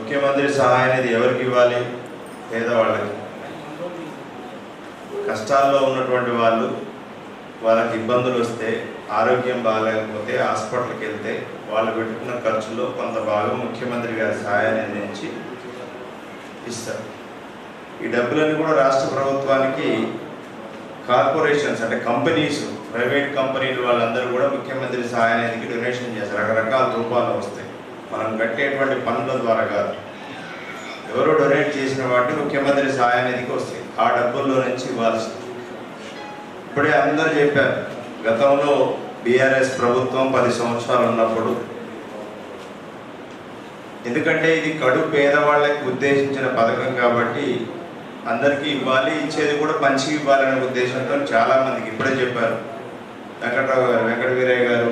ముఖ్యమంత్రి సహాయం అనేది ఎవరికి ఇవ్వాలి? పేదవాళ్ళకి. కష్టాల్లో ఉన్నటువంటి వాళ్ళు వాళ్ళకి ఇబ్బందులు వస్తే ఆరోగ్యం బాగాలేకపోతే హాస్పిటల్కి వెళ్తే వాళ్ళు పెట్టుకున్న ఖర్చులో కొంత భాగం ముఖ్యమంత్రి గారి సహాయాన్ని అందించి ఇస్తారు. ఈ డబ్బులన్నీ కూడా రాష్ట్ర ప్రభుత్వానికి కార్పొరేషన్స్ అంటే కంపెనీస్ ప్రైవేట్ కంపెనీలు వాళ్ళందరూ కూడా ముఖ్యమంత్రి సహాయానికి డొనేషన్ చేస్తారు. రకరకాల రూపాలు వస్తాయి. మనం కట్టేటువంటి పనుల ద్వారా కాదు. ఎవరో డొనేట్ చేసిన వాటిని ముఖ్యమంత్రి సహాయానికి వస్తాయి. ఆ డబ్బుల్లో నుంచి ఇవ్వాల్సింది ఇప్పుడే అందరూ చెప్పారు గతంలో బీఆర్ఎస్ ప్రభుత్వం పది సంవత్సరాలు ఉన్నప్పుడు. ఎందుకంటే ఇది కడు పేదవాళ్ళకి ఉద్దేశించిన పథకం కాబట్టి అందరికీ ఇవ్వాలి ఇచ్చేది కూడా మంచిగా ఇవ్వాలనే ఉద్దేశంతో చాలామందికి ఇప్పుడే చెప్పారు. వెంకటరావు గారు వెంకట వీరయ్య గారు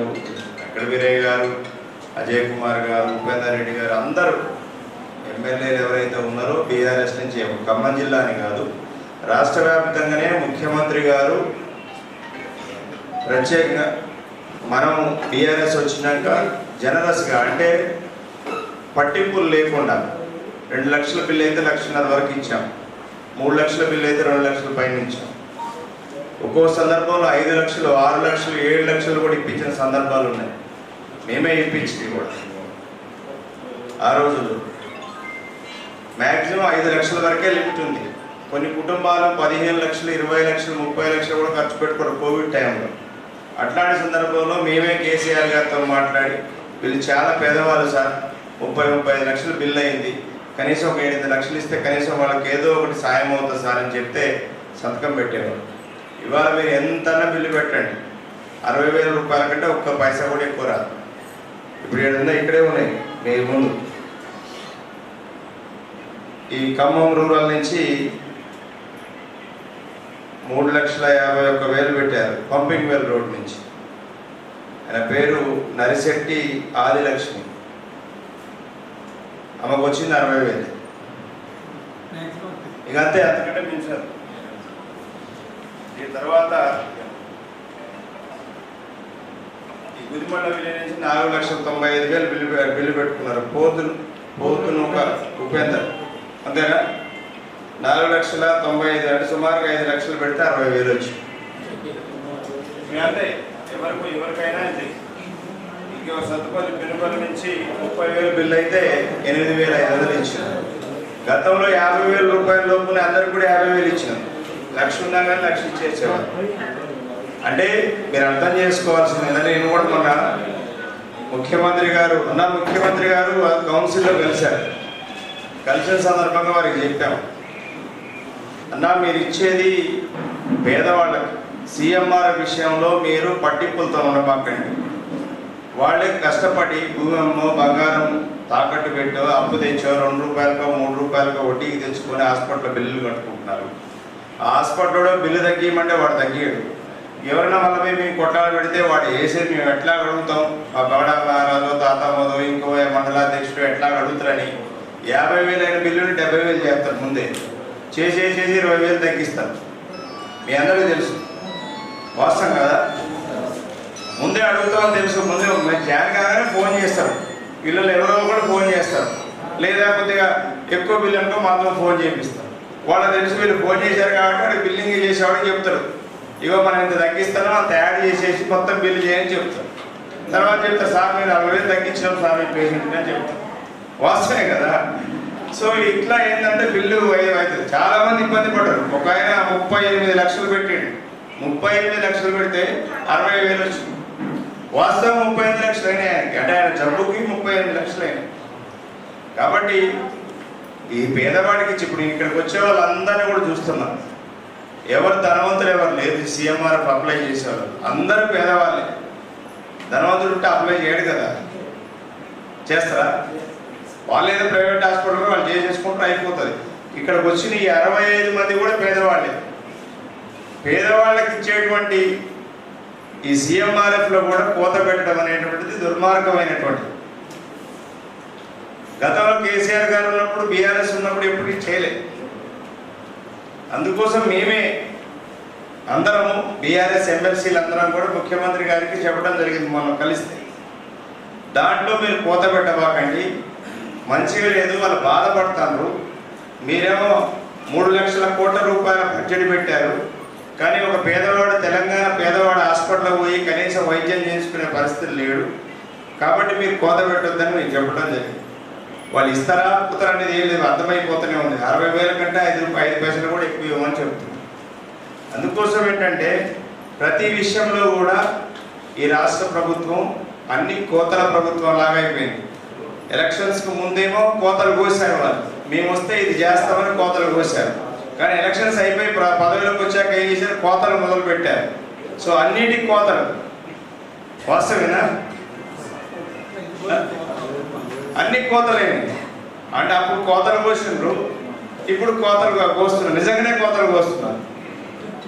వెంకట వీరయ్య గారు అజయ్ కుమార్ గారు ఉపేందర్ రెడ్డి గారు అందరూ ఎమ్మెల్యేలు ఎవరైతే ఉన్నారో బీఆర్ఎస్ నుంచి ఖమ్మం జిల్లా అని కాదు రాష్ట్ర వ్యాప్తంగానే ముఖ్యమంత్రి గారు ప్రత్యేకంగా మనం బీఆర్ఎస్ వచ్చినాక జనరస్గా అంటే పట్టింపులు లేకుండా రెండు లక్షల బిల్లు అయితే లక్షన్నర వరకు ఇచ్చాం మూడు లక్షల బిల్లు అయితే రెండు లక్షల పైన ఇచ్చాం. ఒక్కో సందర్భంలో ఐదు లక్షలు ఆరు లక్షలు ఏడు లక్షలు కూడా ఇప్పించిన సందర్భాలు ఉన్నాయి. మేమే ఇప్పించింది కూడా. ఆ రోజులు మ్యాక్సిమం ఐదు లక్షల వరకే లిమిట్ ఉంది. కొన్ని కుటుంబాలు పదిహేను లక్షలు ఇరవై లక్షలు ముప్పై లక్షలు కూడా ఖర్చు పెట్టుకోరు కోవిడ్ టైంలో. అట్లాంటి సందర్భంలో మేమే కేసీఆర్ గారితో మాట్లాడి వీళ్ళు చాలా పేదవాళ్ళు సార్ ముప్పై ముప్పై ఐదు లక్షలు బిల్ అయింది. కనీసం ఒక ఎనిమిది లక్షలు ఇస్తే కనీసం వాళ్ళకి ఏదో ఒకటి సాయం అవుతుంది సార్ అని చెప్తే సంతకం పెట్టేవారు. ఇవాళ మీరు ఎంత బిల్లు పెట్టండి. అరవై వేల రూపాయల కంటే ఒక్క పైసా కూడా ఎక్కువ రాదు. ఇప్పుడు ఏడుందో? ఇక్కడే ఉన్నాయి. మీ ముందు. ఈ ఖమ్మం రూరల్ నుంచి మూడు లక్షల యాభై ఒక్క వేలు పెట్టారు. పంపింగ్ వెల్ రోడ్ నుంచి. ఆయన పేరు నరిశెట్టి ఆదిలక్ష్మి. ఆమెకు వచ్చింది అరవై వేలు. ఇక అంతే అంతకంటే మించారు దీని తర్వాత ఈ విలేజ్ నుంచి నాలుగు లక్షల తొంభై ఐదు వేలు బిల్లు బిల్లు పెట్టుకున్నారు. పోతును పోతును ఒక ఉపేందర్. అంతేనా? నాలుగు లక్షల తొంభై ఐదు అంటే సుమారుగా ఐదు లక్షలు పెడితే అరవై వేలు వచ్చి. అంతే. ఎవరికి ఎవరికైనా అంతే. ఇంకో సత్తుపల్లి పెనుపల్లి నుంచి ముప్పై వేలు బిల్లు అయితే ఎనిమిది వేల ఐదు వందలు ఇచ్చారు. గతంలో యాభై వేల రూపాయల లోపునే అందరికి కూడా యాభై వేలు ఇచ్చినాం లక్ష ఉన్నా కానీ లక్ష ఇచ్చేసేవారు అంటే మీరు అర్థం చేసుకోవాల్సింది ఏంటంటే నేను కూడా మొన్న ముఖ్యమంత్రి గారు ఉన్న ముఖ్యమంత్రి గారు కౌన్సిల్లో కలిశారు. కలిసిన సందర్భంగా వారికి చెప్పాము అన్నా మీరు ఇచ్చేది పేదవాళ్ళకి సిఎంఆర్ విషయంలో మీరు పట్టింపులతో ఉండబాకండి వాళ్ళే కష్టపడి భూమి అమ్మో బంగారం తాకట్టు పెట్టో అప్పు తెచ్చో రెండు రూపాయలకో మూడు రూపాయలకో వడ్డీకి తెచ్చుకొని హాస్పిటల్లో బిల్లులు కట్టుకుంటున్నారు. ఆ హాస్పిటల్లో బిల్లు తగ్గియమంటే వాడు తగ్గియడు. ఎవరైనా మళ్ళీ మేము మేము పెడితే వాడు వేసేది మేము ఎట్లా అడుగుతాం? ఆ బడా మహారాజు తాతమ్మదో ఇంకో మండలాధ్యక్షుడు ఎట్లా అడుగుతారని యాభై వేలు అయిన బిల్లుని డెబ్బై వేలు చేస్తారు ముందే. చేసి చేసి ఇరవై వేలు తగ్గిస్తారు. మీ అందరికీ తెలుసు. వాస్తవం కదా? ముందే అడుగుతామని తెలుసు. ముందే మరి జాయిన్ కాగానే ఫోన్ చేస్తారు. పిల్లలు ఎవరో కూడా ఫోన్ చేస్తారు. లేదా కొద్దిగా ఎక్కువ బిల్లు అనుకో మాత్రం ఫోన్ చేపిస్తారు. వాళ్ళకి తెలుసు వీళ్ళు ఫోన్ చేశారు కాబట్టి వాడు బిల్లింగ్ చేసేవాడికి చెప్తారు. ఇగో మనం ఇంత తగ్గిస్తాను అంత యాడ్ చేసేసి మొత్తం బిల్లు చేయని చెప్తాం. తర్వాత చెప్తారు సార్ మీరు అరవై వేలు తగ్గించినాం సార్ మీ పేషెంట్ అని చెప్తాం. వాస్తవే కదా? సో ఇట్లా ఏంటంటే బిల్లు అవుతుంది. చాలా మంది ఇబ్బంది పడ్డారు. ఒక ఆయన ముప్పై ఎనిమిది లక్షలు పెట్టాడు. ముప్పై ఎనిమిది లక్షలు పెడితే అరవై వేలు వచ్చింది. వాస్తవం ముప్పై ఎనిమిది లక్షలు అయినాయి ఆయనకి. అంటే ఆయన జబ్బుకి ముప్పై ఎనిమిది లక్షలు అయినాయి. కాబట్టి ఈ పేదవాడికి ఇచ్చి ఇప్పుడు ఇక్కడికి వచ్చే వాళ్ళందరినీ కూడా చూస్తున్నాం. ఎవరు ధనవంతులు ఎవరు లేదు. సీఎంఆర్ అప్లై చేసేవాళ్ళు అందరూ పేదవాళ్ళే. ధనవంతుడు ఉంటే అప్లై చేయడు కదా. చేస్తారా? వాళ్ళు ఏదో ప్రైవేట్ హాస్పిటల్ వాళ్ళు చేసేసుకుంటారు అయిపోతుంది. ఇక్కడికి వచ్చిన ఈ అరవై ఐదు మంది కూడా పేదవాళ్ళే. పేదవాళ్ళకి ఇచ్చేటువంటి ఈ సీఎంఆర్ఎఫ్లో కూడా కోత పెట్టడం అనేటువంటిది దుర్మార్గమైనటువంటి గతంలో కేసీఆర్ గారు ఉన్నప్పుడు బీఆర్ఎస్ ఉన్నప్పుడు ఎప్పుడు చేయలేదు అందుకోసం మేమే అందరము బీఆర్ఎస్ ఎమ్మెల్సీలు అందరం కూడా ముఖ్యమంత్రి గారికి చెప్పడం జరిగింది మనం కలిస్తే. దాంట్లో మీరు కోత పెట్టబాకండి. మంచిగా లేదు వాళ్ళు బాధపడతారు. మీరేమో మూడు లక్షల కోట్ల రూపాయల బడ్జెట్ పెట్టారు. కానీ ఒక పేదవాడు తెలంగాణ పేదవాడు హాస్పిటల్కి పోయి కనీసం వైద్యం చేయించుకునే పరిస్థితి లేడు. కాబట్టి మీరు కోత పెట్టొద్దని మీకు చెప్పడం జరిగింది. వాళ్ళు ఇస్తారా పుత్తరా అనేది ఏం లేదు అర్థమైపోతూనే ఉంది. అరవై వేల కంటే ఐదు రూపాయలు ఐదు పైసలు కూడా ఎక్కువ ఇవ్వమని చెప్తుంది అందుకోసం ఏంటంటే ప్రతి విషయంలో కూడా ఈ రాష్ట్ర ప్రభుత్వం అన్ని కోతల ప్రభుత్వం లాగా అయిపోయింది. ఎలక్షన్స్కి ముందేమో కోతలు కోసారు వాళ్ళు. మేము వస్తే ఇది చేస్తామని కోతలు కోసారు. కానీ ఎలక్షన్స్ అయిపోయి పదవిలోకి వచ్చాక ఏం చేశారు? కోతలు మొదలు పెట్టారు. సో అన్నిటికి కోతలు. వాస్తవేనా? అన్ని కోతలేని అంటే అప్పుడు కోతలు కోసినారు ఇప్పుడు కోతలు కోస్తున్నారు నిజంగానే కోతలు కోస్తున్నారు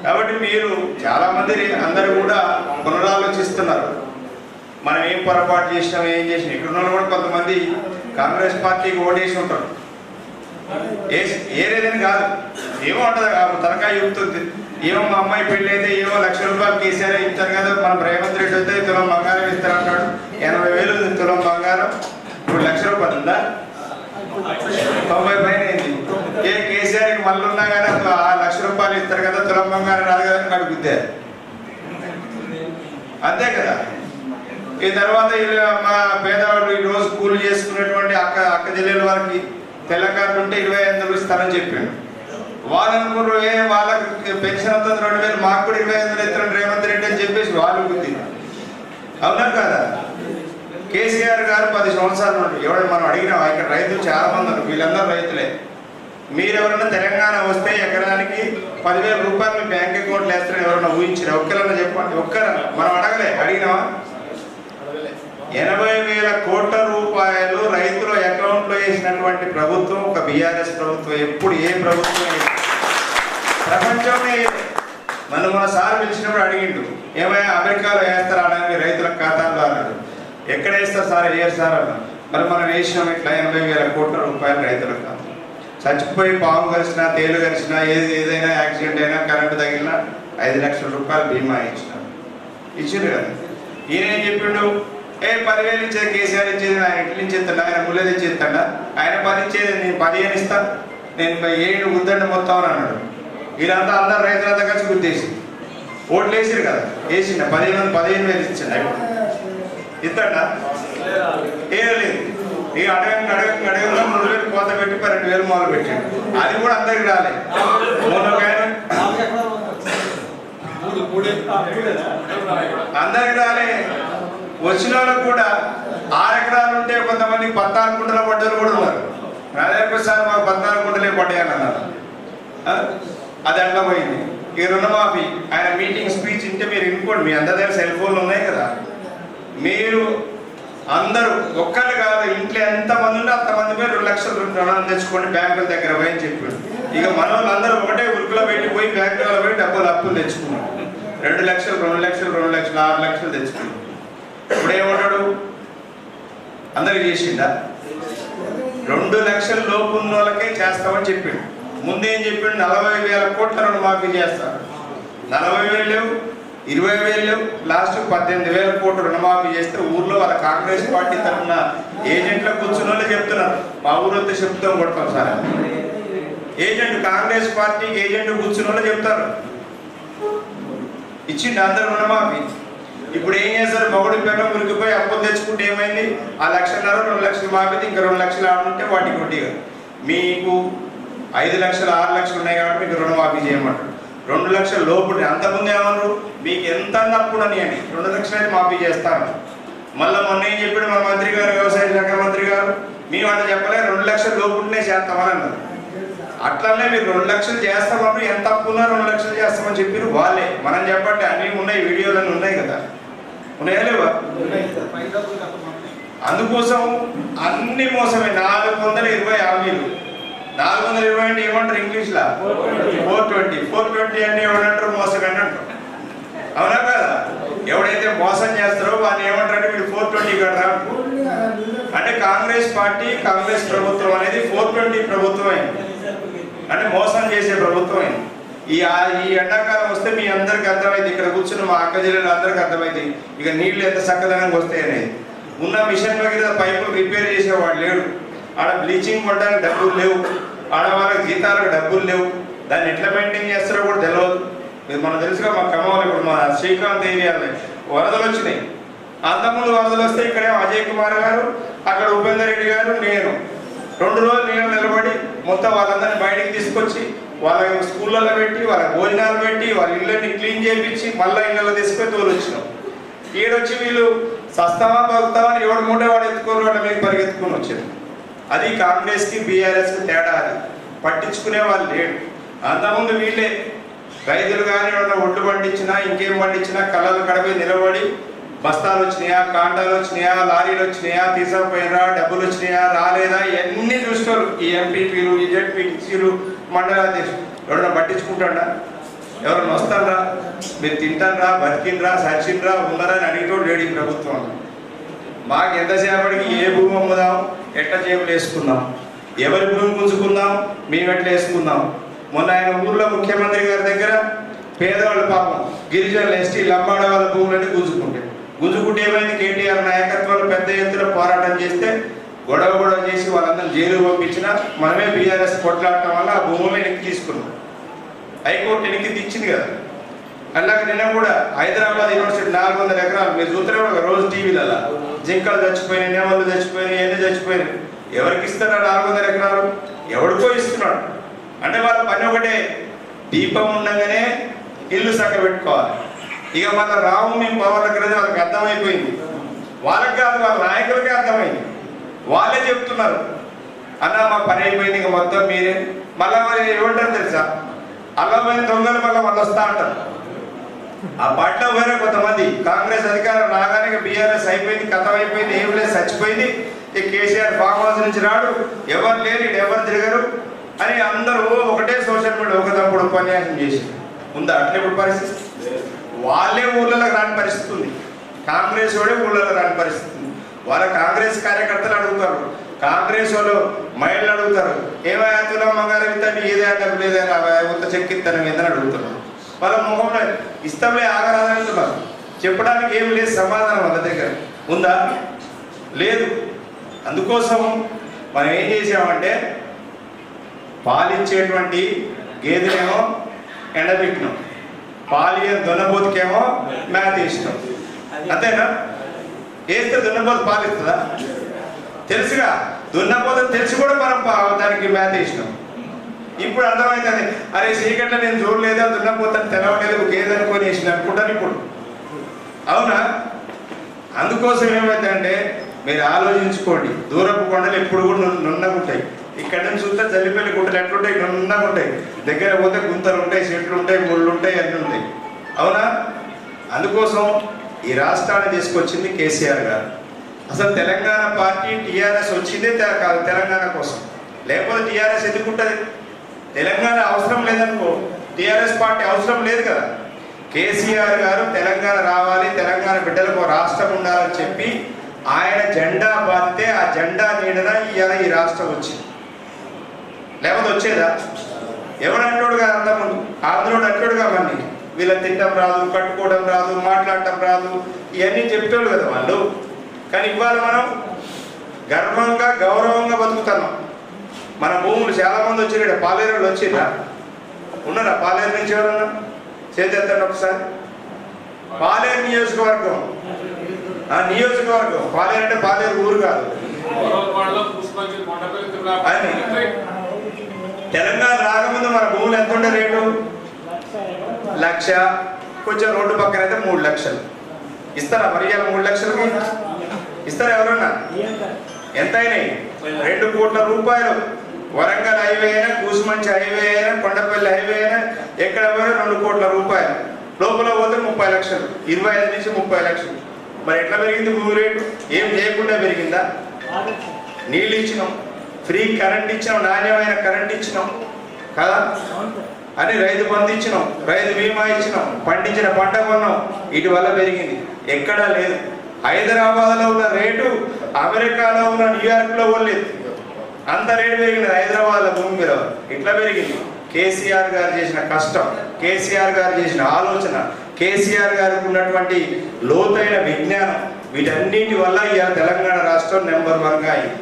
కాబట్టి మీరు చాలా మంది అందరూ కూడా పునరాలోచిస్తున్నారు. మనం ఏం పొరపాటు చేసినాం ఏం చేసినాం? ఇక్కడ ఉన్న వాళ్ళు కూడా కొంతమంది కాంగ్రెస్ పార్టీకి ఓటేసి ఉంటారు. ఏ- ఏదేదని కాదు. ఏమో ఉంటుంది తనకాయ చెప్తుంది ఏమో మా అమ్మాయి పెళ్ళి అయితే ఏమో లక్ష రూపాయలు కేసీఆర్ ఇస్తారు కదా మన రేవంత్ రెడ్డి అయితే తులం బంగారం ఇస్తారు అంటాడు ఎనభై వేలు తులం బంగారం. ఇప్పుడు లక్ష రూపాయలు ఉందా? తొంభై పైన అయింది. ఏ కేసీఆర్కి మళ్ళీ ఉన్నా కానీ అసలు ఆ లక్ష రూపాయలు ఇస్తారు కదా తులంబం బంగారం రాదు కదా అని అంతే కదా? ఈ తర్వాత మా పేదవాళ్ళు ఈ రోజు కూలి చేసుకునేటువంటి అక్క అక్క జిల్లాల వారికి తెల్ల కార్డు ఉంటే ఇరవై ఐదు వందలు ఇస్తారని చెప్పాడు. వాళ్ళు అనుకున్నారు ఏ వాళ్ళకి పెన్షన్ అవుతుంది రెండు వేలు మాకు కూడా ఇరవై ఐదు వందలు ఇస్తారు రేవంత్ రెడ్డి అని చెప్పేసి వాళ్ళు బుద్ధి అవునా కదా? కేసీఆర్ గారు పది సంవత్సరాల నుండి ఎవరు మనం అడిగినాం ఇక్కడ రైతులు చాలా మంది ఉన్నారు వీళ్ళందరూ రైతులే. మీరెవరన్నా తెలంగాణ వస్తే ఎకరానికి పదివేల రూపాయలు మీ బ్యాంక్ అకౌంట్లో వేస్తారని ఎవరన్నా ఊహించారు? ఒక్కరన్నా చెప్పండి. ఒక్కరన్నా మనం అడగలే. అడిగినావా? ఎనభై వేల కోట్ల రూపాయలు రైతుల అకౌంట్లో వేసినటువంటి ప్రభుత్వం ఒక బీఆర్ఎస్ ప్రభుత్వం ఎప్పుడు ఏ ప్రభుత్వం వేయలేదు. ప్రపంచంలో మన మన సార్ పిలిచినప్పుడు అడిగిండు ఏమైనా అమెరికాలో వేస్తారా అనని రైతుల ఖాతాల్లో అన్నాడు ఎక్కడ వేస్తారు సార్ వేయరు సార్ అన్న. మరి మనం వేసినాం ఇట్లా ఎనభై వేల కోట్ల రూపాయలు రైతులకు చచ్చిపోయి పాము కలిసినా తేలు కలిసినా ఏది ఏదైనా యాక్సిడెంట్ అయినా కరెంటు తగిలినా ఐదు లక్షల రూపాయలు బీమా ఇచ్చినారు. ఇచ్చిండు కదా. ఈయన చెప్పిండు? ఏ పదివేలు ఇచ్చేది కేసీఆర్ ఇచ్చేది ఆయన ఎట్ల నుంచి ఇస్తాడు ఆయన ముళ్ళది ఇచ్చేస్తాడా ఆయన పది ఇచ్చేది నేను పదిహేను ఇస్తా. నేను ఏడు గుద్దండి మొత్తం అని అన్నాడు. వీళ్ళంతా అందరు రైతులంతా కలిసి గుద్దేసి ఓట్లు వేసిరు కదా. వేసిండ పదిహేను పదిహేను వేలు ఇచ్చిండ ఇస్తాడా? ఏం లేదు. ఈ అడగంగా అడగంగా అడగంగా మూడు వేలు కోత పెట్టి పన్నెండు వేలు మొదలు పెట్టాడు. అది కూడా అందరికి రాలే. అందరికి రాలే. వచ్చిన వాళ్ళకు కూడా ఆరు ఎకరాలు ఉంటే కొంతమంది పద్నాలుగు గుంటల పడ్డలు కూడా ఉన్నారు. అదే మాకు పద్నాలుగు గుంటలే పడ్డాయని అన్నారు అది అట్లా పోయింది ఈ రుణమాఫీ ఆయన మీటింగ్ స్పీచ్ ఇంటే మీరు వినుకోండి. మీ అందరి దగ్గర సెల్ ఫోన్లు ఉన్నాయి కదా. మీరు అందరూ ఒక్కరు కాదు ఇంట్లో ఎంతమంది ఉంటే అంతమంది మీద రెండు లక్షలు రుణాలు తెచ్చుకోండి బ్యాంకుల దగ్గర పోయి అని చెప్పాడు. ఇక మన వాళ్ళందరూ ఒకటే ఉరుకులో పెట్టి పోయి బ్యాంకులో పోయి డబ్బులు అప్పులు తెచ్చుకున్నాం రెండు లక్షలు రెండు లక్షలు రెండు లక్షలు ఆరు లక్షలు తెచ్చుకున్నాం ఇప్పుడు ఏమంటాడు? అందరికి చేసిండా రెండు లక్షల లోపు ఉన్న వాళ్ళకే చేస్తామని చెప్పిండు. ముందేం చెప్పిండు? నలభై వేల కోట్ల రుణమాఫీ చేస్తాడు. నలభై వేలు లేవు. ఇరవై వేలు లాస్ట్ పద్దెనిమిది వేల కోట్లు రుణమాఫీ చేస్తే ఊర్లో వాళ్ళ కాంగ్రెస్ పార్టీ తరఫున ఏజెంట్లో కూర్చున్న వాళ్ళు చెప్తున్నారు. మా ఊరంతా చెప్తాం కొడతాం sir. Agent Congress party agent కూర్చున్న వాళ్ళు చెప్తారు. ఇచ్చిండు అందరు రుణమాఫీ. ఇప్పుడు ఏం చేస్తారు? మొగుడు పిల్లలు మురికిపోయి అప్పులు తెచ్చుకుంటే ఏమైంది? ఆ లక్షన్నర రెండు లక్షలు మాపితే ఇంకా రెండు లక్షలు ఆడుంటే వాటికి వడ్డీగా మీకు ఐదు లక్షలు ఆరు లక్షలు ఉన్నాయి కాబట్టి మీకు రుణమాఫీ చేయమంటారు. రెండు లక్షల లోపు అంతకుముందు ఏమన్నారు మీకు ఎంత అన్నప్పుడు అని అని రెండు లక్షలు అయితే మాఫీ చేస్తాను. మళ్ళీ మొన్న ఏం చెప్పాడు మన మంత్రి గారు వ్యవసాయ శాఖ మంత్రి గారు? మేము అంటే చెప్పలే రెండు లక్షల లోపునే చేస్తామని అన్నారు అట్లనే మీరు రెండు లక్షలు చేస్తామప్పుడు ఎంత అప్పు ఉన్నా రెండు లక్షలు చేస్తామని చెప్పారు వాళ్ళే. మనం చెప్పండి అన్నీ ఉన్నాయి వీడియోలన్నీ ఉన్నాయి కదా. ఉన్నాయా లేవా? అందుకోసం అన్ని మోసమే. నాలుగు వందల ఇరవై హామీలు. నాలుగు వందల ఇరవై అంటే ఏమంటారు ఇంగ్లీష్ లా ఫోర్ ట్వంటీ. ఫోర్ ట్వంటీ అంటే ఏమంటారు మోసం అని అంటారు అవునా కదా? ఎవడైతే మోసం చేస్తారో వాడిని ఏమంటారంటే వీడు ఫోర్ ట్వంటీ కట్టరా అంటే కాంగ్రెస్ పార్టీ కాంగ్రెస్ ప్రభుత్వం అనేది ఫోర్ ట్వంటీ ప్రభుత్వం అయింది అంటే మోసం చేసే ప్రభుత్వం అయింది ఈ ఈ ఎండాకాలం వస్తే మీ అందరికి అర్థమైంది ఇక్కడ కూర్చున్న మా అక్క జిల్లాలో అందరికి అర్థమైంది. ఇక నీళ్ళు ఎంత చక్కదనంగా వస్తాయి అనేది ఉన్న మిషన్ మీద పైపులు రిపేర్ చేసేవాడు లేడు. ఆడ బ్లీచింగ్ కొట్టడానికి డబ్బులు లేవు. ఆడవాళ్ళకి జీతాలకు డబ్బులు లేవు. దాన్ని ఎట్లా మెయింటైన్ చేస్తారో కూడా తెలియదు ఇది మనం తెలుసుగా మా ఖమ్మంలో ఇప్పుడు మా శ్రీకాంత్ ఏరియాలో. వరదలు వచ్చినాయి. అంతకుముందు వరదలు వస్తే ఇక్కడే అజయ్ కుమార్ గారు అక్కడ ఉపేందర్ రెడ్డి గారు నేను. రెండు రోజులు నేను నిలబడి మొత్తం వాళ్ళందరినీ బయటికి తీసుకొచ్చి వాళ్ళ స్కూళ్ళలో పెట్టి వాళ్ళ భోజనాలు పెట్టి వాళ్ళ ఇళ్ళని క్లీన్ చేయించి మళ్ళీ ఇళ్ళలో తీసుకొని తోలు వచ్చినాం. ఈడొచ్చి వీళ్ళు సస్తావా బతుకుతావా? అని ఎవడు మూట వాడు ఎత్తుకొని వాళ్ళ మీద పరిగెత్తుకొని వచ్చారు అది కాంగ్రెస్కి బీఆర్ఎస్కి తేడా అది. పట్టించుకునే వాళ్ళు లేడు అంతకుముందు వీళ్ళే రైతులు కానీ ఏమన్నా ఒడ్లు పండించినా ఇంకేం పండించినా కళ్ళలు కడపై నిలబడి బస్తాలు వచ్చినాయా కాంటాలు వచ్చినాయా లారీలు వచ్చినాయా తీసుకుపోయినరా డబ్బులు వచ్చినాయా రాలేదా ఇవన్నీ చూస్తారు ఈ ఎంపీపీలు ఈ జెడ్పీసీలు మండలాధ్యక్షులు ఎవరైనా పట్టించుకుంటాడా ఎవరైనా వస్తారా? మీరు తింటారా బతికినరా సచిన్రా ఉన్నారా అని అడిగేటోడు లేడు ఈ ప్రభుత్వం. మాకు ఎంతసేపటికి ఏ భూమి అమ్ముదాం? ఎట్లా చేపలు వేసుకుందాం ఎవరి భూమి పుంజుకుందాం? మేము ఎట్లా వేసుకుందాం? మొన్న ఆయన ఊర్లో ముఖ్యమంత్రి గారి దగ్గర పేదవాళ్ళ పాపం గిరిజనులు ఎస్టీ లంబాడ వాళ్ళ భూములన్నీ గుంజుకుంటే. గుంజుకుంటే ఏమైంది? కేటీఆర్ నాయకత్వంలో పెద్ద ఎత్తున పోరాటం చేస్తే గొడవ గొడవ చేసి వాళ్ళందరూ జైలు పంపించిన మనమే బీఆర్ఎస్ కొట్లాడటం వల్ల ఆ భూములు వెనక్కి తీసుకున్నాం. హైకోర్టు వెనక్కి తెచ్చింది కదా. అలాగే నిన్న కూడా హైదరాబాద్ యూనివర్సిటీ నాలుగు వందల ఎకరాలు మీరు చూస్తూనే ఒక రోజు టీవీలలో. జింకలు చచ్చిపోయినాయి నెమలు చచ్చిపోయినాయి ఎన్ని చచ్చిపోయినాయి. ఎవరికి ఇస్తారా నాలుగు వందల ఎకరాలు? ఎవడికో ఇస్తున్నాడు. అంటే వాళ్ళ పని ఒకటే దీపం ఉండగానే ఇల్లు సక్క పెట్టుకోవాలి. ఇక మన రాము మేము పవర్ దగ్గర వాళ్ళకి అర్థమైపోయింది. వాళ్ళకి కాదు వాళ్ళ నాయకులకే అర్థమైంది. వాళ్ళే చెప్తున్నారు. అన్న మా పని అయిపోయింది ఇక మొత్తం మీరే. మళ్ళీ మరి ఏమంటారు తెలుసా? అల్లమైన దొంగలు మళ్ళీ వాళ్ళు వస్తా అంటారు. ఆ పార్టీలో వేరే కొంతమంది కాంగ్రెస్ అధికారం రాగానే బీఆర్ఎస్ అయిపోయింది కథం అయిపోయింది ఏం లేదు చచ్చిపోయింది. ఈ కేసీఆర్ ఫామ్ హౌస్ నుంచి రాడు ఎవరు లేరు ఎవరు తిరగరు అని అందరూ ఒకటే సోషల్ మీడియా ఒక తప్పుడు ఉపన్యాసం చేసి ఉందా? అట్లా ఇప్పుడు పరిస్థితి? వాళ్ళే ఊళ్ళలో రాని పరిస్థితి ఉంది. కాంగ్రెస్ వాడే ఊళ్ళలో రాని పరిస్థితి ఉంది. వాళ్ళ కాంగ్రెస్ కార్యకర్తలు అడుగుతారు. కాంగ్రెస్ వాళ్ళు మహిళలు అడుగుతారు. ఏమయ్యా తులమ్మ గారు ఇస్తాను ఏదే డబ్బు లేదని ఉత్త చెక్కిస్తాను ఏందని అడుగుతున్నారు. వాళ్ళ ముఖంలో ఇష్టమే ఆగరాదంటున్నారు చెప్పడానికి ఏం లేదు సమాధానం వాళ్ళ దగ్గర. ఉందా? లేదు. అందుకోసం మనం ఏం చేసామంటే పాలిచ్చేటువంటి గేదెనేమో ఎండబెట్టినాం. పాలి దున్నపోతుకేమో మేత వేసినాం. అంతేనా? వేస్తే దున్నపోత పాలిస్తుందా? తెలుసుగా. దున్నపోత తెలిసి కూడా మనం పా- దానికి మేత ఇష్టం ఇప్పుడు అర్థమవుతుంది అరే చీకట్లో నేను చూడలేదు దున్నపోతాను తెలవలేదు గేదెనుకొని వేసిన అనుకుంటాను ఇప్పుడు. అవునా? అందుకోసం ఏమైందంటే మీరు ఆలోచించుకోండి. దూరపు కొండలు ఎప్పుడు కూడా నున్నగుంటాయి ఉంటాయి. ఇక్కడ నుంచి చూస్తే జల్లిపల్లి గుంటలు ఎట్లుంటాయి? నున్నగా ఉంటాయి. దగ్గర పోతే గుంతలు ఉంటాయి చెట్లు ఉంటాయి ముళ్ళు ఉంటాయి అన్నీ ఉంటాయి. అవునా? అందుకోసం ఈ రాష్ట్రాన్ని తీసుకొచ్చింది కేసీఆర్ గారు. అసలు తెలంగాణ పార్టీ టీఆర్ఎస్ వచ్చిందే తె- కాదు తెలంగాణ కోసం. లేకపోతే టీఆర్ఎస్ ఎందుకుంటుంది? తెలంగాణ అవసరం లేదనుకో టీఆర్ఎస్ పార్టీ అవసరం లేదు కదా. కేసీఆర్ గారు తెలంగాణ రావాలి తెలంగాణ బిడ్డలకు రాష్ట్రం ఉండాలని చెప్పి ఆయన జెండా బాధితే ఆ జెండా నీడన ఇవాళ ఈ రాష్ట్రం వచ్చింది. లేకపోతే వచ్చేదా? ఎవరు అంటోడు కదా అంతకుముందు? ఆంధ్రుడు అంటాడు కాబట్టి వీళ్ళ తినడం రాదు కట్టుకోవడం రాదు మాట్లాడటం రాదు ఇవన్నీ చెప్పేవాడు కదా వాళ్ళు. కానీ ఇవాళ మనం గర్వంగా గౌరవంగా బతుకుతున్నాం. మన భూములు చాలా మంది వచ్చినాడు పాలేరు వచ్చిందా ఉన్నారా? పాలేరు నుంచి ఎవరన్నా? చేతెత్తండి ఒకసారి. పాలేరు నియోజకవర్గం. ఆ నియోజకవర్గం. పాలేరు అంటే పాలేరు ఊరు కాదు. తెలంగాణ రాకముందు మన భూములు ఎంత ఉండే రేటు? లక్ష. కొంచెం రోడ్డు పక్కన అయితే మూడు లక్షలు. ఇస్తారా మరి ఇవాళ మూడు లక్షలకి? ఇస్తారా ఎవరన్నా? ఎంత అయినాయి? రెండు కోట్ల రూపాయలు. వరంగల్ హైవే అయినా కూసుమంచి హైవే అయినా కొండపల్లి హైవే అయినా ఎక్కడ పోయినా రెండు కోట్ల రూపాయలు. లోపల పోతే ముప్పై లక్షలు ఇరవై ఐదు నుంచి ముప్పై లక్షలు. మరి ఎట్లా పెరిగింది భూమి రేటు? ఏం చేయకుండా పెరిగిందా? నీళ్ళు ఇచ్చినాం. ఫ్రీ కరెంట్ ఇచ్చినాం నాణ్యమైన కరెంట్ ఇచ్చినాం. కదా? అని రైతు బంధు ఇచ్చినాం రైతు బీమా ఇచ్చినాం పండించిన పంట కొన్నాం. వీటి వల్ల పెరిగింది. ఎక్కడా లేదు. హైదరాబాద్లో ఉన్న రేటు అమెరికాలో ఉన్న న్యూయార్క్లో పోలేదు అంత రేటు పెరిగింది హైదరాబాద్లో భూమి మీద. ఇట్లా పెరిగింది? కేసీఆర్ గారు చేసిన కష్టం కేసీఆర్ గారు చేసిన ఆలోచన కేసీఆర్ గారికి ఉన్నటువంటి లోతైన విజ్ఞానం వీటన్నిటి వల్ల ఇవాళ తెలంగాణ రాష్ట్రం నెంబర్ వన్గా అయింది.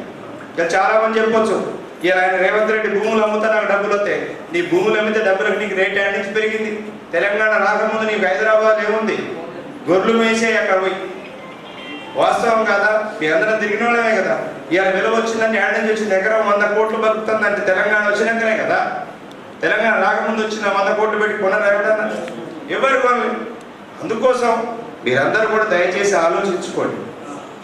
ఇంకా చాలా మంది చెప్పొచ్చు ఇలా ఆయన రేవంత్ రెడ్డి భూములు అమ్ముతా నాకు డబ్బులు వస్తాయి. నీ భూములు అమ్మితే డబ్బులకు నీకు రేట్ యాడ్ నుంచి పెరిగింది? తెలంగాణ రాకముందు నీకు హైదరాబాద్ ఏముంది? గొర్రెలు మేసే అక్కడ పోయి. వాస్తవం కాదా? మీ అందరం తిరిగిన వాళ్ళమే కదా. ఇవాళ విలువ వచ్చిందని యాడ్ నుంచి వచ్చింది ఎకరం వంద కోట్లు బతుకుతుందంటే తెలంగాణ వచ్చినాకనే కదా. తెలంగాణ రాకముందు వచ్చిన వంద కోట్లు పెట్టి కొనరు ఎవరన్నా? ఎవరు కొనలేదు అందుకోసం మీరందరూ కూడా దయచేసి ఆలోచించుకోండి.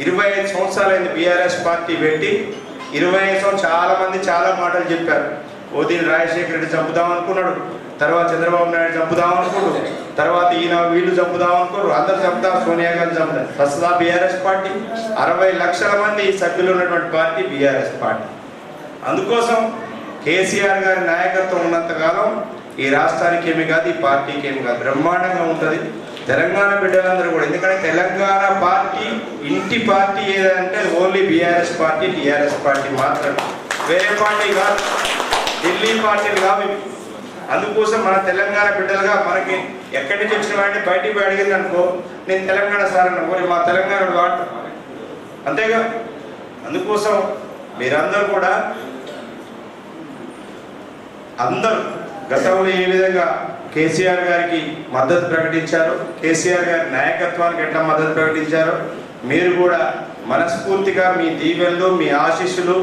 ఇరవై ఐదు సంవత్సరాలైంది బీఆర్ఎస్ పార్టీ పెట్టి ఇరవై ఐదు సంవత్సరం చాలా మంది చాలా మాటలు చెప్పారు. ఓదీని రాజశేఖర రెడ్డి చంపుదాం అనుకున్నాడు. తర్వాత చంద్రబాబు నాయుడు చంపుదాం అనుకున్నాడు. తర్వాత ఈయన వీళ్ళు చంపుదాం అనుకోరు అందరు చంపుదాం సోనియా గాంధీ చంపుతారు ప్రస్తుత బీఆర్ఎస్ పార్టీ. అరవై లక్షల మంది సభ్యులు ఉన్నటువంటి పార్టీ బీఆర్ఎస్ పార్టీ. అందుకోసం కేసీఆర్ గారి నాయకత్వం ఉన్నంతకాలం ఈ రాష్ట్రానికి ఏమి కాదు ఈ పార్టీకి ఏమి కాదు. బ్రహ్మాండంగా ఉంటుంది. తెలంగాణ బిడ్డలందరూ కూడా. ఎందుకంటే తెలంగాణ పార్టీ ఇంటి పార్టీ ఏదంటే only BRS party TRS party మాత్రమే. వేరే పార్టీ కాదు. ఢిల్లీ పార్టీలు కావు ఇవి. అందుకోసం మన తెలంగాణ బిడ్డలుగా మనకి ఎక్కడి నుంచి వచ్చిన వాడిని బయటికి పోయి అడిగింది అనుకో నేను తెలంగాణ సార్ అనుకోని మా తెలంగాణ వాడు అంతేగా అందుకోసం మీరందరూ కూడా అందరూ గతంలో ఏ విధంగా కేసీఆర్ గారికి మద్దతు ప్రకటించారు కేసీఆర్ గారి నాయకత్వానికి ఎట్లా మద్దతు ప్రకటించారో మీరు కూడా మనస్ఫూర్తిగా మీ దీవెనలు మీ ఆశీస్సులు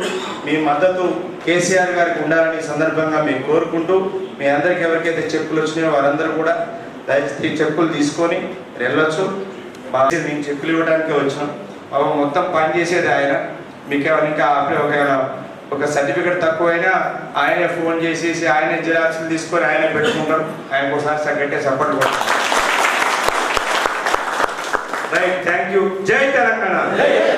మీ మద్దతు కేసీఆర్ గారికి ఉండాలని సందర్భంగా మేము కోరుకుంటూ మీ అందరికి ఎవరికైతే చెప్పులు వచ్చినాయో వారందరూ కూడా దయచేసి ఈ చెప్పులు తీసుకొని వెళ్ళొచ్చు. మా మేము చెప్పులు ఇవ్వడానికి వచ్చినాం. పాపం మొత్తం పని చేసేది ఆయన. మీకు ఇంకా ఒక ఒక సర్టిఫికెట్ తక్కువైనా ఆయనే ఫోన్ చేసేసి ఆయనే జిరాక్స్లు తీసుకొని ఆయనే పెట్టుకుంటారు. ఆయన ఒకసారి సగట్టే సపోర్ట్ కొడతారు రైట్ థ్యాంక్ యూ జై తెలంగాణ